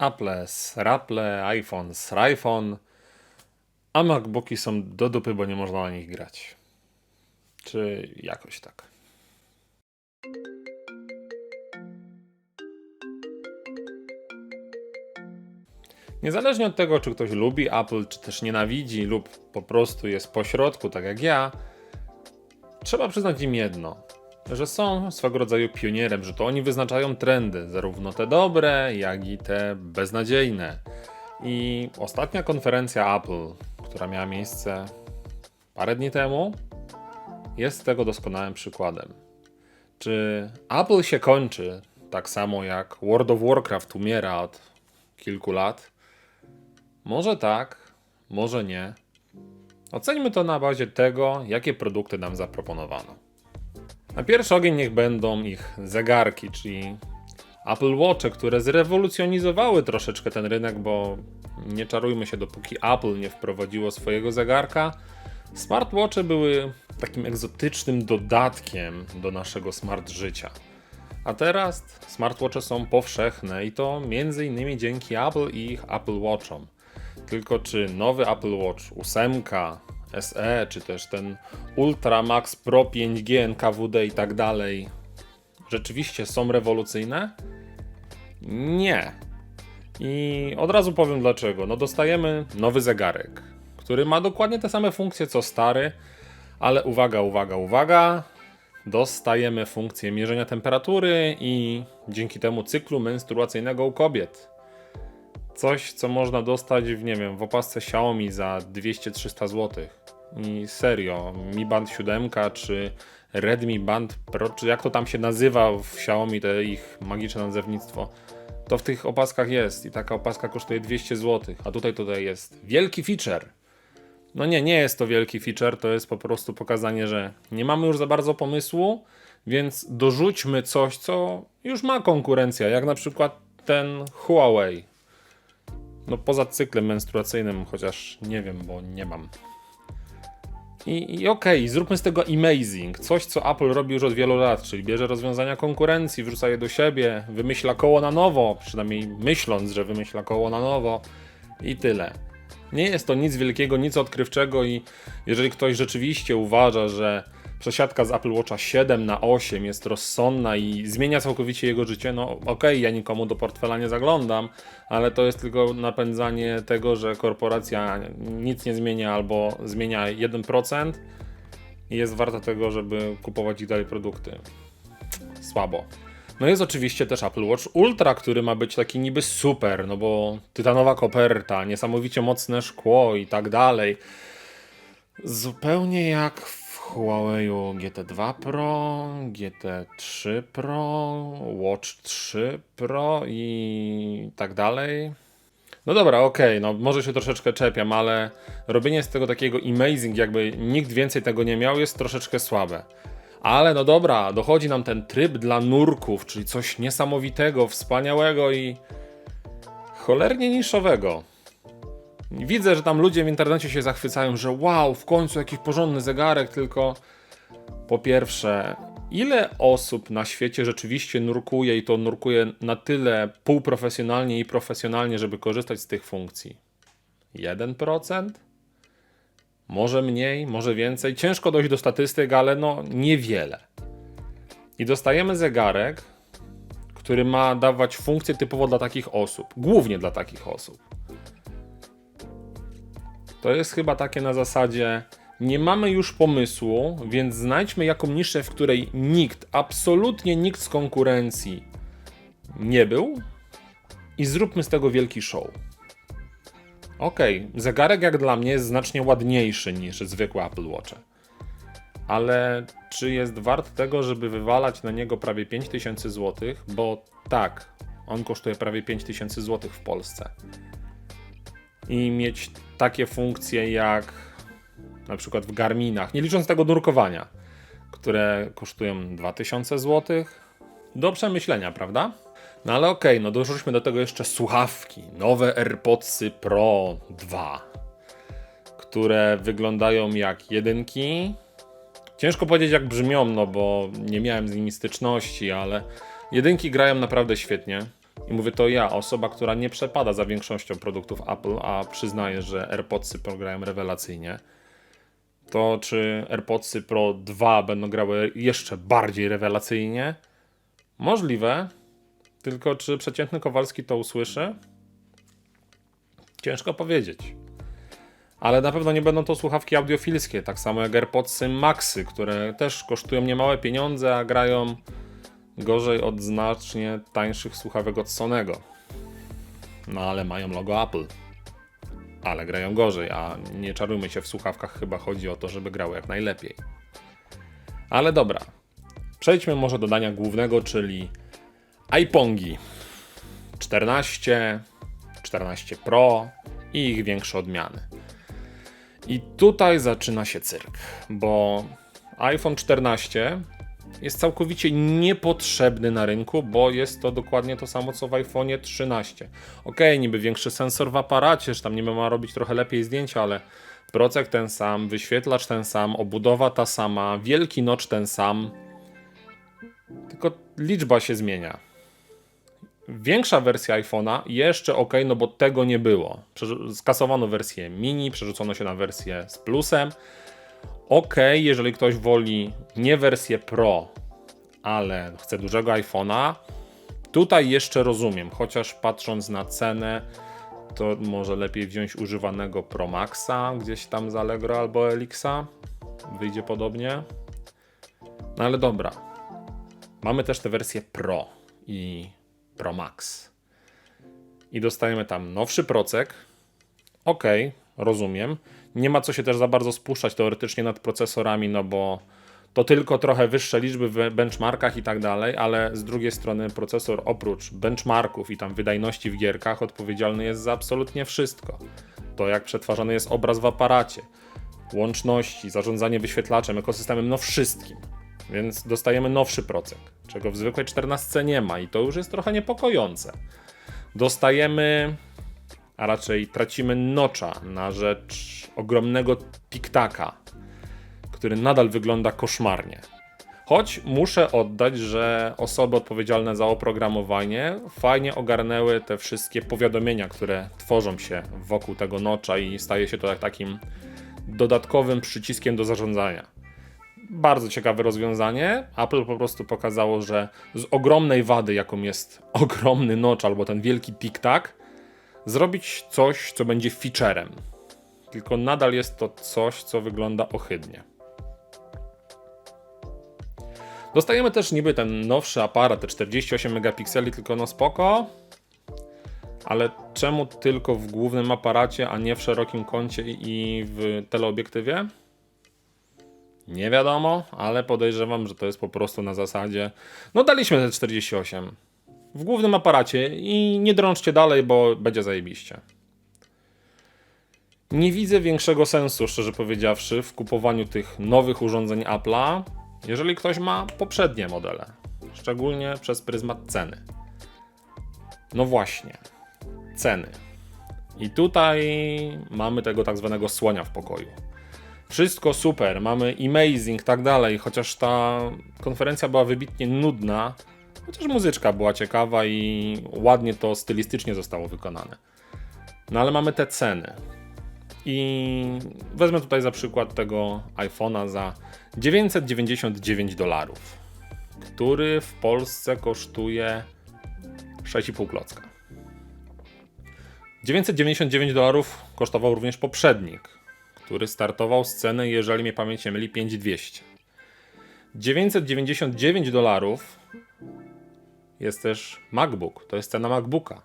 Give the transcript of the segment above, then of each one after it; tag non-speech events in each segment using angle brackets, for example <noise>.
Apple, Sraple, iPhone, Sraiphone, a MacBooki są do dupy, bo nie można na nich grać. Czy jakoś tak. Niezależnie od tego, czy ktoś lubi Apple, czy też nienawidzi, lub po prostu jest pośrodku, tak jak ja, trzeba przyznać im jedno, że są swego rodzaju pionierem, że to oni wyznaczają trendy, zarówno te dobre, jak i te beznadziejne. I ostatnia konferencja Apple, która miała miejsce parę dni temu, jest tego doskonałym przykładem. Czy Apple się kończy tak samo jak World of Warcraft umiera od kilku lat? Może tak, może nie. Oceńmy to na bazie tego, jakie produkty nam zaproponowano. Na pierwszy ogień niech będą ich zegarki, czyli Apple Watche, które zrewolucjonizowały troszeczkę ten rynek, bo nie czarujmy się, dopóki Apple nie wprowadziło swojego zegarka, smartwatche były takim egzotycznym dodatkiem do naszego smart życia. A teraz smartwatche są powszechne i to m.in. dzięki Apple i ich Apple Watchom. Tylko czy nowy Apple Watch 8, SE, czy też ten Ultra Max Pro 5G NKWD i tak dalej rzeczywiście są rewolucyjne? Nie. I od razu powiem dlaczego. No dostajemy nowy zegarek, który ma dokładnie te same funkcje co stary, ale uwaga, uwaga, uwaga. Dostajemy funkcję mierzenia temperatury i dzięki temu cyklu menstruacyjnego u kobiet. Coś, co można dostać w, nie wiem, w opasce Xiaomi za 200-300 zł. I serio, Mi Band 7 czy Redmi Band Pro, czy jak to tam się nazywa w Xiaomi, te ich magiczne nazewnictwo, to w tych opaskach jest i taka opaska kosztuje 200 zł, a tutaj tutaj jest wielki feature. No nie, nie jest to wielki feature, to jest po prostu pokazanie, że nie mamy już za bardzo pomysłu, więc dorzućmy coś, co już ma konkurencja, jak na przykład ten Huawei. No poza cyklem menstruacyjnym, chociaż nie wiem, bo nie mam. I, i okej, zróbmy z tego amazing. Coś, co Apple robi już od wielu lat, czyli bierze rozwiązania konkurencji, wrzuca je do siebie, wymyśla koło na nowo, przynajmniej myśląc, że wymyśla koło na nowo i tyle. Nie jest to nic wielkiego, nic odkrywczego i jeżeli ktoś rzeczywiście uważa, że przesiadka z Apple Watcha 7 na 8 jest rozsądna i zmienia całkowicie jego życie, no okej, okay, ja nikomu do portfela nie zaglądam, ale to jest tylko napędzanie tego, że korporacja nic nie zmienia albo zmienia 1% i jest warta tego, żeby kupować ich dalej produkty. Słabo. No jest oczywiście też Apple Watch Ultra, który ma być taki niby super, no bo tytanowa koperta, niesamowicie mocne szkło i tak dalej. Zupełnie jak w Huawei GT2 Pro, GT3 Pro, Watch 3 Pro i tak dalej. No dobra, okej, okay, no może się troszeczkę czepiam, ale robienie z tego takiego amazing, jakby nikt więcej tego nie miał, jest troszeczkę słabe. Ale no dobra, dochodzi nam ten tryb dla nurków, czyli coś niesamowitego, wspaniałego i cholernie niszowego. Widzę, że tam ludzie w internecie się zachwycają, że wow, w końcu jakiś porządny zegarek, tylko po pierwsze, ile osób na świecie rzeczywiście nurkuje i to nurkuje na tyle półprofesjonalnie i profesjonalnie, żeby korzystać z tych funkcji? 1%? Może mniej, może więcej. Ciężko dojść do statystyk, ale no niewiele. I dostajemy zegarek, który ma dawać funkcje typowo dla takich osób, głównie dla takich osób. To jest chyba takie na zasadzie nie mamy już pomysłu, więc znajdźmy jaką niszę, w której nikt, absolutnie nikt z konkurencji nie był i zróbmy z tego wielki show. Okej, okay, zegarek jak dla mnie jest znacznie ładniejszy niż zwykłe Apple Watch. Ale czy jest wart tego, żeby wywalać na niego prawie 5000 zł? Bo tak, on kosztuje prawie 5000 zł w Polsce. I mieć takie funkcje jak na przykład w Garminach, nie licząc tego nurkowania, które kosztują 2000 zł. Do przemyślenia, prawda? No ale okej, okay, no dorzućmy do tego jeszcze słuchawki. Nowe AirPodsy Pro 2, które wyglądają jak jedynki. Ciężko powiedzieć jak brzmią, no bo nie miałem z nimi styczności, ale jedynki grają naprawdę świetnie. I mówię to ja, osoba, która nie przepada za większością produktów Apple, a przyznaje, że AirPodsy grają rewelacyjnie. To czy AirPodsy Pro 2 będą grały jeszcze bardziej rewelacyjnie? Możliwe, tylko czy przeciętny Kowalski to usłyszy? Ciężko powiedzieć. Ale na pewno nie będą to słuchawki audiofilskie, tak samo jak AirPodsy Maxy, które też kosztują niemałe pieniądze, a grają gorzej od znacznie tańszych słuchawek od Sonego. No ale mają logo Apple. Ale grają gorzej, a nie czarujmy się, w słuchawkach chyba chodzi o to, żeby grały jak najlepiej. Ale dobra. Przejdźmy może do dania głównego, czyli iPongi 14, 14 Pro i ich większe odmiany. I tutaj zaczyna się cyrk, bo iPhone 14 jest całkowicie niepotrzebny na rynku, bo jest to dokładnie to samo co w iPhone 13. Ok, niby większy sensor w aparacie, że tam niby ma robić trochę lepiej zdjęcia, ale procek ten sam, wyświetlacz ten sam, obudowa ta sama, wielki notch ten sam. Tylko liczba się zmienia. Większa wersja iPhone'a jeszcze ok, no bo tego nie było. Skasowano wersję mini, przerzucono się na wersję z plusem. Ok, jeżeli ktoś woli nie wersję Pro, ale chce dużego iPhone'a, tutaj jeszcze rozumiem, chociaż patrząc na cenę, to może lepiej wziąć używanego Pro Maxa gdzieś tam z Allegro albo Elixa. Wyjdzie podobnie. No ale dobra. Mamy też tę wersję Pro i Pro Max. I dostajemy tam nowszy procek. Ok, rozumiem. Nie ma co się też za bardzo spuszczać teoretycznie nad procesorami, no bo to tylko trochę wyższe liczby w benchmarkach i tak dalej, ale z drugiej strony procesor oprócz benchmarków i tam wydajności w gierkach odpowiedzialny jest za absolutnie wszystko. To jak przetwarzany jest obraz w aparacie, łączności, zarządzanie wyświetlaczem, ekosystemem, no wszystkim. Więc dostajemy nowszy procek, czego w zwykłej 14 nie ma i to już jest trochę niepokojące. Dostajemy, a raczej tracimy nocza na rzecz ogromnego tiktaka, który nadal wygląda koszmarnie. Choć muszę oddać, że osoby odpowiedzialne za oprogramowanie fajnie ogarnęły te wszystkie powiadomienia, które tworzą się wokół tego nocza i staje się to takim dodatkowym przyciskiem do zarządzania. Bardzo ciekawe rozwiązanie. Apple po prostu pokazało, że z ogromnej wady, jaką jest <laughs> ogromny notch albo ten wielki tik-tak, zrobić coś, co będzie featurem. Tylko nadal jest to coś, co wygląda ohydnie. Dostajemy też niby ten nowszy aparat, te 48 megapikseli, tylko no spoko. Ale czemu tylko w głównym aparacie, a nie w szerokim kącie i w teleobiektywie? Nie wiadomo, ale podejrzewam, że to jest po prostu na zasadzie. No, daliśmy te 48 w głównym aparacie i nie drążcie dalej, bo będzie zajebiście. Nie widzę większego sensu, szczerze powiedziawszy, w kupowaniu tych nowych urządzeń Apple'a, jeżeli ktoś ma poprzednie modele, szczególnie przez pryzmat ceny. No właśnie, ceny. I tutaj mamy tego tak zwanego słonia w pokoju. Wszystko super, mamy amazing, tak dalej, chociaż ta konferencja była wybitnie nudna, chociaż muzyczka była ciekawa i ładnie to stylistycznie zostało wykonane. No ale mamy te ceny. I wezmę tutaj za przykład tego iPhone'a za 999 dolarów, który w Polsce kosztuje 6,5 klocka. 999 dolarów kosztował również poprzednik, który startował z ceny, jeżeli mnie pamięć nie myli, 5200. 999 dolarów jest też MacBook, to jest cena MacBooka,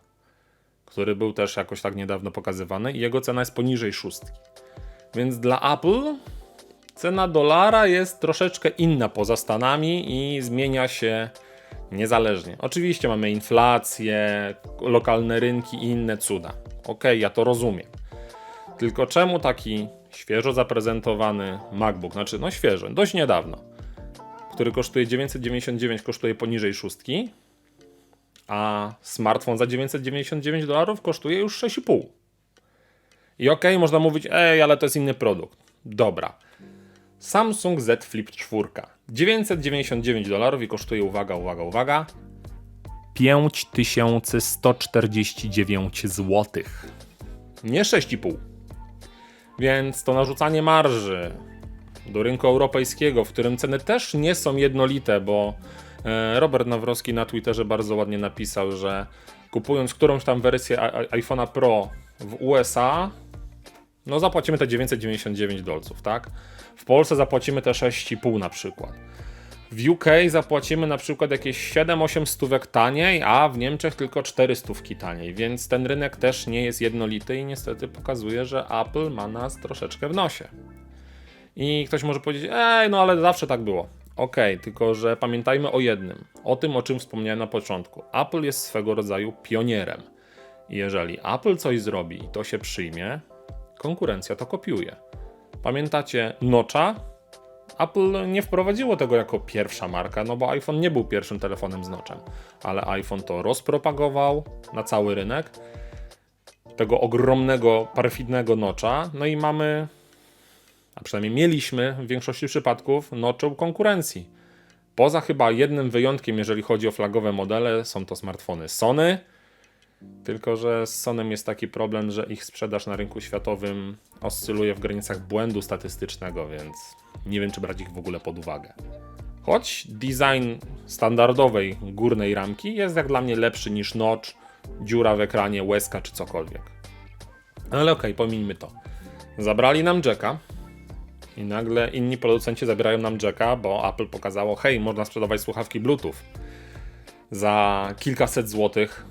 który był też jakoś tak niedawno pokazywany i jego cena jest poniżej szóstki. Więc dla Apple cena dolara jest troszeczkę inna poza Stanami i zmienia się niezależnie. Oczywiście mamy inflację, lokalne rynki i inne cuda. Ok, ja to rozumiem. Tylko czemu taki świeżo zaprezentowany MacBook, znaczy no świeżo, dość niedawno, który kosztuje 999, kosztuje poniżej szóstki, a smartfon za 999 dolarów kosztuje już 6,5. I okej, okay, można mówić, ej, ale to jest inny produkt. Dobra. Samsung Z Flip 4. 999 dolarów i kosztuje, uwaga, uwaga, uwaga, 5149 zł. Nie 6,5. Więc to narzucanie marży do rynku europejskiego, w którym ceny też nie są jednolite, bo Robert Nawrowski na Twitterze bardzo ładnie napisał, że kupując którąś tam wersję iPhone'a Pro w USA, no zapłacimy te 999 dolców, tak? W Polsce zapłacimy te 6,5 na przykład. W UK zapłacimy na przykład jakieś 7-8 stówek taniej, a w Niemczech tylko 4 stówki taniej, więc ten rynek też nie jest jednolity i niestety pokazuje, że Apple ma nas troszeczkę w nosie. I ktoś może powiedzieć, ej, no ale zawsze tak było. Okej, okay, tylko że pamiętajmy o jednym, o tym, o czym wspomniałem na początku. Apple jest swego rodzaju pionierem. Jeżeli Apple coś zrobi i to się przyjmie, konkurencja to kopiuje. Pamiętacie Notcha? Apple nie wprowadziło tego jako pierwsza marka, no bo iPhone nie był pierwszym telefonem z nocem, ale iPhone to rozpropagował na cały rynek tego ogromnego, perfidnego nocza, no i mamy, a przynajmniej mieliśmy w większości przypadków noczu konkurencji. Poza chyba jednym wyjątkiem, jeżeli chodzi o flagowe modele, są to smartfony Sony, tylko, że z Sonem jest taki problem, że ich sprzedaż na rynku światowym oscyluje w granicach błędu statystycznego, więc nie wiem, czy brać ich w ogóle pod uwagę. Choć design standardowej górnej ramki jest jak dla mnie lepszy niż notch, dziura w ekranie, łezka czy cokolwiek. Ale okej, okay, pomińmy to. Zabrali nam jacka i nagle inni producenci zabierają nam jacka, bo Apple pokazało, hej, można sprzedawać słuchawki Bluetooth za kilkaset złotych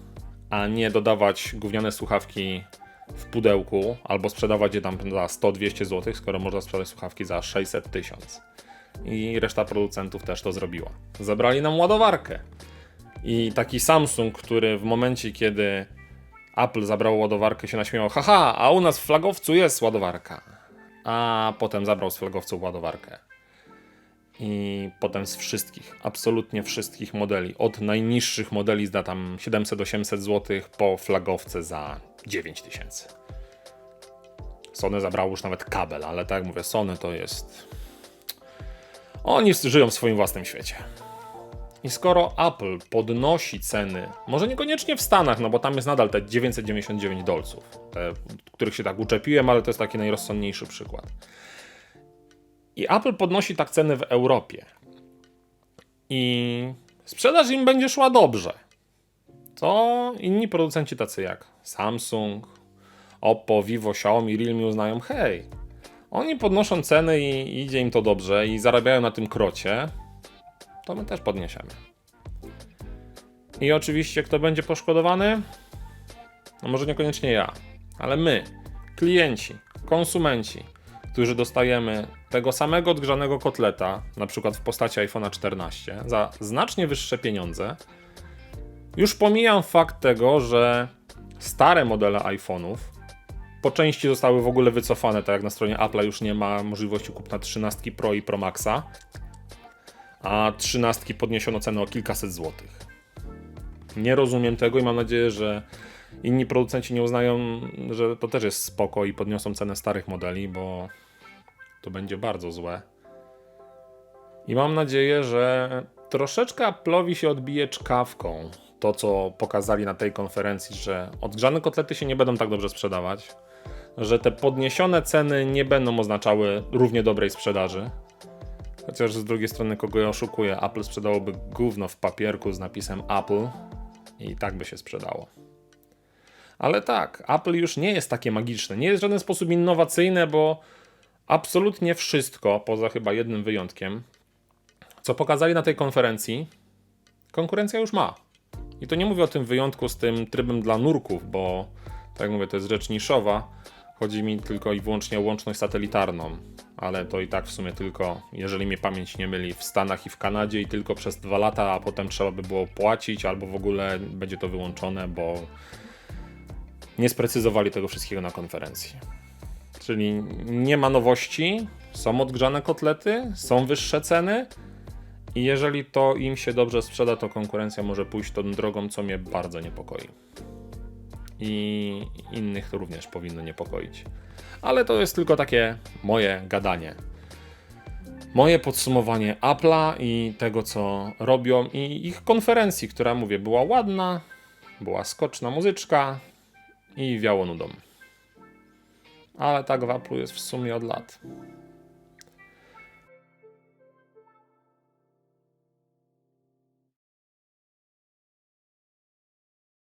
a nie dodawać gówniane słuchawki w pudełku albo sprzedawać je tam za 100-200 zł, skoro można sprzedać słuchawki za 600 tysiąc. I reszta producentów też to zrobiła. Zabrali nam ładowarkę. I taki Samsung, który w momencie, kiedy Apple zabrał ładowarkę, się naśmiał, haha, a u nas w flagowcu jest ładowarka. A potem zabrał z flagowców ładowarkę i potem z wszystkich, absolutnie wszystkich modeli, od najniższych modeli za tam 700-800 zł po flagowce za 9000. Sony zabrało już nawet kabel, ale tak jak mówię, Sony to jest. Oni żyją w swoim własnym świecie. I skoro Apple podnosi ceny, może niekoniecznie w Stanach, no bo tam jest nadal te 999 dolców, te, których się tak uczepiłem, ale to jest taki najrozsądniejszy przykład i Apple podnosi tak ceny w Europie. I sprzedaż im będzie szła dobrze. To inni producenci tacy jak Samsung, Oppo, Vivo, Xiaomi, Realme uznają, hej, oni podnoszą ceny i idzie im to dobrze i zarabiają na tym krocie, to my też podniesiemy. I oczywiście kto będzie poszkodowany? No może niekoniecznie ja, ale my, klienci, konsumenci, którzy dostajemy tego samego odgrzanego kotleta, na przykład w postaci iPhone'a 14, za znacznie wyższe pieniądze. Już pomijam fakt tego, że stare modele iPhone'ów po części zostały w ogóle wycofane, tak jak na stronie Apple'a już nie ma możliwości kupna 13 Pro i Pro Maxa, a 13 podniesiono cenę o kilkaset złotych. Nie rozumiem tego i mam nadzieję, że inni producenci nie uznają, że to też jest spoko i podniosą cenę starych modeli, bo to będzie bardzo złe. I mam nadzieję, że troszeczkę Apple'owi się odbije czkawką to, co pokazali na tej konferencji, że odgrzane kotlety się nie będą tak dobrze sprzedawać, że te podniesione ceny nie będą oznaczały równie dobrej sprzedaży. Chociaż z drugiej strony, kogo ja oszukuję, Apple sprzedałoby gówno w papierku z napisem Apple i tak by się sprzedało. Ale tak, Apple już nie jest takie magiczne, nie jest w żaden sposób innowacyjne, bo absolutnie wszystko, poza chyba jednym wyjątkiem, co pokazali na tej konferencji, konkurencja już ma. I to nie mówię o tym wyjątku z tym trybem dla nurków, bo tak jak mówię, to jest rzecz niszowa. Chodzi mi tylko i wyłącznie o łączność satelitarną, ale to i tak w sumie tylko, jeżeli mnie pamięć nie myli, w Stanach i w Kanadzie i tylko przez dwa lata, a potem trzeba by było płacić, albo w ogóle będzie to wyłączone, bo nie sprecyzowali tego wszystkiego na konferencji. Czyli nie ma nowości, są odgrzane kotlety, są wyższe ceny i jeżeli to im się dobrze sprzeda, to konkurencja może pójść tą drogą, co mnie bardzo niepokoi. I innych to również powinno niepokoić. Ale to jest tylko takie moje gadanie. moje podsumowanie Apple'a i tego, co robią, i ich konferencji, która, mówię, była ładna, była skoczna muzyczka i wiało nudą. Ale tak w Apple'u jest w sumie od lat.